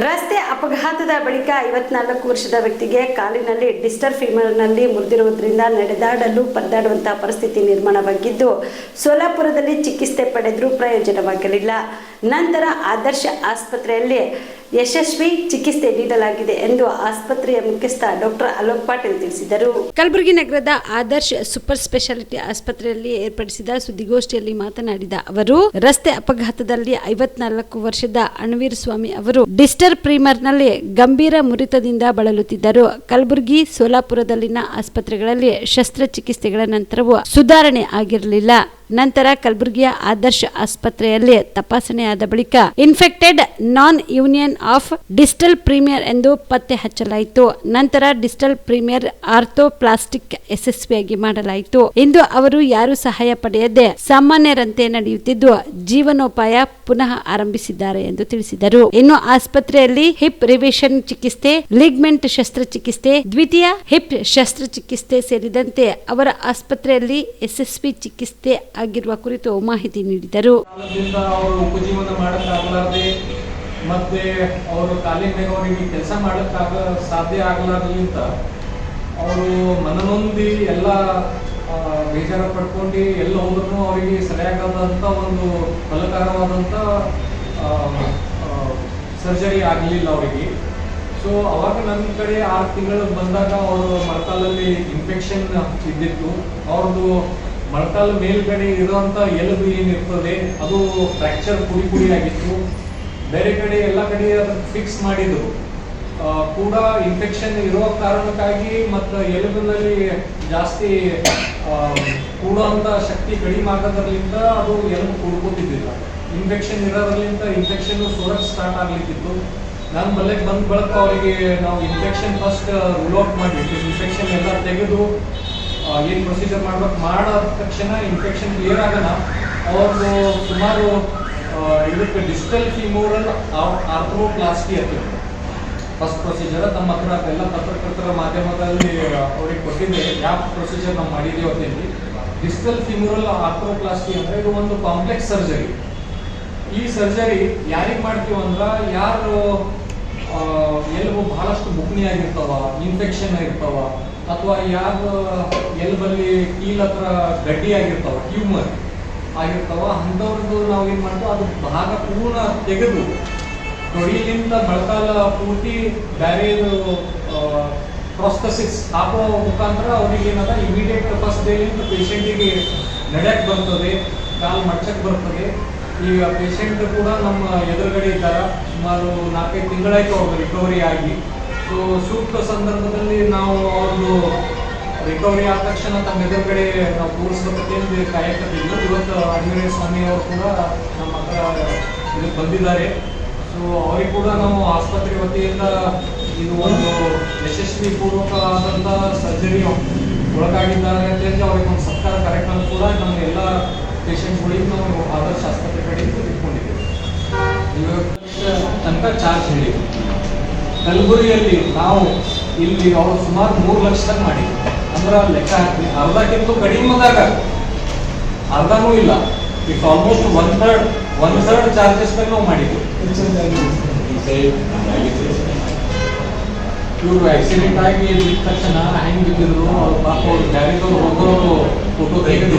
ರಸ್ತೆ ಅಪಘಾತದ ಬಳಿಕ ಐವತ್ನಾಲ್ಕು ವರ್ಷದ ವ್ಯಕ್ತಿಗೆ ಕಾಲಿನಲ್ಲಿ ಡಿಸ್ಟರ್ ಫೀಮರ್ನಲ್ಲಿ ಮುರಿದಿರುವುದರಿಂದ ನಡೆದಾಡಲು ಪರದಾಡುವಂತಹ ಪರಿಸ್ಥಿತಿ ನಿರ್ಮಾಣವಾಗಿದ್ದು, ಸೋಲಾಪುರದಲ್ಲಿ ಚಿಕಿತ್ಸೆ ಪಡೆದರೂ ಪ್ರಯೋಜನವಾಗಲಿಲ್ಲ. ನಂತರ ಆದರ್ಶ ಆಸ್ಪತ್ರೆಯಲ್ಲಿ ಯಶಸ್ವಿ ಚಿಕಿತ್ಸೆ ನೀಡಲಾಗಿದೆ ಎಂದು ಆಸ್ಪತ್ರೆಯ ಮುಖ್ಯಸ್ಥ ಡಾಕ್ಟರ್ ಅಲೋಕ್ ಪಾಟೀಲ್ ತಿಳಿಸಿದರು. ಕಲಬುರಗಿ ನಗರದ ಆದರ್ಶ ಸೂಪರ್ ಸ್ಪೆಷಾಲಿಟಿ ಆಸ್ಪತ್ರೆಯಲ್ಲಿ ಏರ್ಪಡಿಸಿದ ಸುದ್ದಿಗೋಷ್ಠಿಯಲ್ಲಿ ಮಾತನಾಡಿದ ಅವರು, ರಸ್ತೆ ಅಪಘಾತದಲ್ಲಿ ಐವತ್ನಾಲ್ಕು ವರ್ಷದ ಅಣವೀರ್ ಸ್ವಾಮಿ ಅವರು ಡಿಸ್ಟರ್ ಪ್ರೀಮರ್ನಲ್ಲಿ ಗಂಭೀರ ಮುರಿತದಿಂದ ಬಳಲುತ್ತಿದ್ದರು. ಕಲಬುರಗಿ ಸೋಲಾಪುರದಲ್ಲಿನ ಆಸ್ಪತ್ರೆಗಳಲ್ಲಿ ಶಸ್ತ್ರಚಿಕಿತ್ಸೆಗಳ ನಂತರವೂ ಸುಧಾರಣೆ ಆಗಿರಲಿಲ್ಲ. ನಂತರ ಕಲಬುರಗಿಯ ಆದರ್ಶ ಆಸ್ಪತ್ರೆಯಲ್ಲಿ ತಪಾಸಣೆಯಾದ ಬಳಿಕ infected non union of distal femur ಎಂದು ಪತ್ತೆ ಹಚ್ಚಲಾಯಿತು. ನಂತರ ಡಿಜಿಟಲ್ ಪ್ರೀಮಿಯರ್ ಆರ್ಥೋಪ್ಲಾಸ್ಟಿಕ್ ಯಶಸ್ವಿಯಾಗಿ ಮಾಡಲಾಯಿತು. ಇಂದು ಅವರು ಯಾರು ಸಹಾಯ ಪಡೆಯದೆ ಸಾಮಾನ್ಯರಂತೆ ನಡೆಯುತ್ತಿದ್ದು, ಜೀವನೋಪಾಯ ಪುನಃ ಆರಂಭಿಸಿದ್ದಾರೆ ಎಂದು ತಿಳಿಸಿದರು. ಇನ್ನು ಆಸ್ಪತ್ರೆಯಲ್ಲಿ ಹಿಪ್ ರಿವಿಷನ್ ಚಿಕಿತ್ಸೆ ಲಿಗ್ಮೆಂಟ್ ಶಸ್ತ್ರಚಿಕಿತ್ಸೆ, ದ್ವಿತೀಯ ಹಿಪ್ ಶಸ್ತ್ರಚಿಕಿತ್ಸೆ ಸೇರಿದಂತೆ ಅವರ ಆಸ್ಪತ್ರೆಯಲ್ಲಿ ಯಶಸ್ವಿ ಚಿಕಿತ್ಸೆ ಆಗಿರುವ ಕುರಿತು ಮಾಹಿತಿ ನೀಡಿದರು. ಮತ್ತೆ ಅವರು ಅವರಿಗೆ ಕೆಲಸ ಮಾಡೋಕ್ಕಾಗ ಸಾಧ್ಯ ಆಗಲಾರ್ದಿಂತ ಅವರು ಮನನೊಂದಿ ಎಲ್ಲ ಬೇಜಾರ ಪಡ್ಕೊಂಡು ಎಲ್ಲ ಹೋದ್ರೂ ಅವರಿಗೆ ಸರಿಯಾಗದಂಥ ಒಂದು ಫಲಕಾರವಾದಂಥ ಸರ್ಜರಿ ಆಗಲಿಲ್ಲ ಅವರಿಗೆ. ಸೊ ಅವಾಗ ನನ್ನ ಕಡೆ ಆರು ತಿಂಗಳು ಬಂದಾಗ ಅವರು ಮರಕಾಲಲ್ಲಿ ಇನ್ಫೆಕ್ಷನ್ ಇದ್ದಿತ್ತು. ಅವ್ರದ್ದು ಮೊಳಕಾಲ ಮೇಲ್ಗಡೆ ಇರುವಂತ ಎಲುಬು ಏನಿರ್ತದೆ, ಅದು ಫ್ರ್ಯಾಕ್ಚರ್ ಪುಡಿ ಪುಡಿ ಆಗಿತ್ತು ಬೇರೆ ಕಡೆ ಎಲ್ಲ ಕಡೆ ಅದನ್ನ ಫಿಕ್ಸ್ ಮಾಡಿದ್ರು. ಕೂಡ ಇನ್ಫೆಕ್ಷನ್ ಇರೋ ಕಾರಣಕ್ಕಾಗಿ ಮತ್ತು ಎಲುಬಿನಲ್ಲಿ ಜಾಸ್ತಿ ಕೂಡುವಂತ ಶಕ್ತಿ ಕಡಿಮೆ ಆಗೋದ್ರಲ್ಲಿಂದ ಅದು ಎಲುಬು ಕೂಡ್ಕೋತಿದ್ದಿಲ್ಲ. ಇನ್ಫೆಕ್ಷನ್ ಇರೋದ್ರಲ್ಲಿಂದ ಇನ್ಫೆಕ್ಷನ್ ಸೋರಕ್ಕೆ ಸ್ಟಾರ್ಟ್ ಆಗ್ಲಿಕ್ಕಿತ್ತು. ನಾನು ಮಲೆಗೆ ಬಂದ ಬಳಕ ಅವರಿಗೆ ನಾವು ಇನ್ಫೆಕ್ಷನ್ ಫಸ್ಟ್ ರೂಲ್ ಔಟ್ ಮಾಡಿಬಿಟ್ಟು ಇನ್ಫೆಕ್ಷನ್ ಎಲ್ಲ ತೆಗೆದು ಏನು ಪ್ರೊಸೀಜರ್ ಮಾಡ್ಬೇಕು ಮಾಡಾದ ತಕ್ಷಣ ಇನ್ಫೆಕ್ಷನ್ ಕ್ಲಿಯರ್ ಆಗೋಣ ಅವ್ರದ್ದು ಸುಮಾರು ಇದಕ್ಕೆ ಡಿಜಿಟಲ್ ಫಿಮೋರಲ್ ಆರ್ಥ್ರೋಪ್ಲಾಸ್ಟಿ ಅಂತ ಫಸ್ಟ್ ಪ್ರೊಸೀಜರ್ ತಮ್ಮ ಹತ್ರ ಎಲ್ಲ ಪತ್ರಕರ್ತರ ಮಾಧ್ಯಮದಲ್ಲಿ ಅವ್ರಿಗೆ ಕೊಟ್ಟಿದ್ದೆ. ಯಾವ ಪ್ರೊಸೀಜರ್ ನಾವು ಮಾಡಿದ್ದೀವಿ ಅಂತೇಳಿ. ಡಿಜಿಟಲ್ ಫಿಮೋರಲ್ ಆರ್ಥ್ರೋಪ್ಲಾಸ್ಟಿ ಅಂದ್ರೆ ಇದು ಒಂದು ಕಾಂಪ್ಲೆಕ್ಸ್ ಸರ್ಜರಿ ಈ ಸರ್ಜರಿ ಯಾರಿಗೆ ಮಾಡ್ತೀವಿ ಅಂದ್ರೆ, ಯಾರು ಎಲ್ಲವೂ ಬಹಳಷ್ಟು ಬುಕ್ನಿ ಆಗಿರ್ತಾವ ಇನ್ಫೆಕ್ಷನ್ ಆಗಿರ್ತಾವ ಅಥವಾ ಯಾವ ಎಲ್ಬಲ್ಲಿ ಕೀಲ್ ಹತ್ರ ಗಡ್ಡಿ ಆಗಿರ್ತಾವ, ಟ್ಯೂಮರ್ ಆಗಿರ್ತಾವ, ಅಂಥವ್ರದ್ದು ನಾವು ಏನ್ ಮಾಡ್ತೀವಿ, ಅದು ಭಾಗ ಪೂರ್ಣ ತೆಗೆದು ತೊಡಿಲಿಂದ ಮೊಳಕಾಲ ಪೂರ್ತಿ ಬೇರೆ ಪ್ರೊಸ್ತಸಿಸ್ ಹಾಕೋ ಮುಖಾಂತರ ಅವ್ರಿಗೆ ಏನದ ಇಮಿಡಿಯೇಟ್ ಫಸ್ಟ್ ಡೇಲಿಂದ ಪೇಷಂಟಿಗೆ ನಡೆಯಕ್ಕೆ ಬರ್ತದೆ, ಕಾಲು ಮಡ್ಚಕ್ ಬರ್ತದೆ. ಈಗ ಪೇಷಂಟ್ ಕೂಡ ನಮ್ಮ ಎದುರುಗಡೆ ಇದ್ದಾರ, ಸುಮಾರು ನಾಲ್ಕೈದು ತಿಂಗಳಾಯ್ತು ಅವ್ರು ರಿಕವರಿ ಆಗಿ. ಸೊ ಸೂಕ್ತ ಸಂದರ್ಭದಲ್ಲಿ ನಾವು ಅವ್ರದ್ದು ರಿಕವರಿ ಆದ ತಕ್ಷಣ ತಮ್ಮ ಎದುರುಗಡೆ ನಾವು ತೋರಿಸ್ಬೇಕಂತೇಳಿ ಕಾಯಕತ್ತಿದ್ವಿ ಇವತ್ತು ಅಂಜನೇಯ ಸ್ವಾಮಿ ಅವರು ಕೂಡ ನಮ್ಮ ಹತ್ರ ಇದಕ್ಕೆ ಬಂದಿದ್ದಾರೆ. ಸೊ ಅವ್ರಿಗೆ ಕೂಡ ನಾವು ಆಸ್ಪತ್ರೆ ವತಿಯಿಂದ ಇದು ಒಂದು ಯಶಸ್ವಿ ಪೂರ್ವಕವಾದಂಥ ಸರ್ಜರಿ ಒಳಗಾಗಿದ್ದಾರೆ ಅಂತ ಹೇಳಿ ಅವ್ರಿಗೆ ಒಂದು ಸತ್ಕಾರ ಕಾರ್ಯಕ್ರಮ ಕೂಡ ನಮ್ಮ ಎಲ್ಲ ಪೇಷಂಟ್ಗಳಿಗೆ ನಾವು ಆದರ್ಶ ಆಸ್ಪತ್ರೆ ಕಡೆಯಿಂದ ಇಟ್ಕೊಂಡಿದ್ದೇವೆ. ತನಕ ಚಾರ್ಜ್ ಹೇಳಿ ಕಲಬುರಗಿಯಲ್ಲಿ ನಾವು ಇಲ್ಲಿ ಅವರು ಸುಮಾರು ಮೂರು ಲಕ್ಷ ಮಾಡಿ. ಅಂದ್ರೆ ಲೆಕ್ಕ ಹಾಕಿ ಅರ್ಧಕ್ಕಿಂತ ಕಡಿಮೆದಾಗ ಅರ್ಧನೂ ಇಲ್ಲ. It's almost one third one third charges ಮೇಲೆ ನಾವು ಮಾಡಿದ್ವಿ. ಇವರು ಆಕ್ಸಿಡೆಂಟ್ ಆಗಿ ಇದ್ದ ತಕ್ಷಣ ಹೆಂಗ್ ಬಿದ್ದಿದ್ರು? ಅವ್ರು ಪಾಪ ಅವ್ರು ಗಾಡಿದವ್ರು ಹೋಗೋರು ಫೋಟೋ ತೆಗೆದು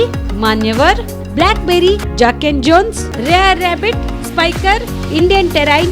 Manyavar Black Berry Jack and Jones Rare Rabbit Spykar Indian Terrain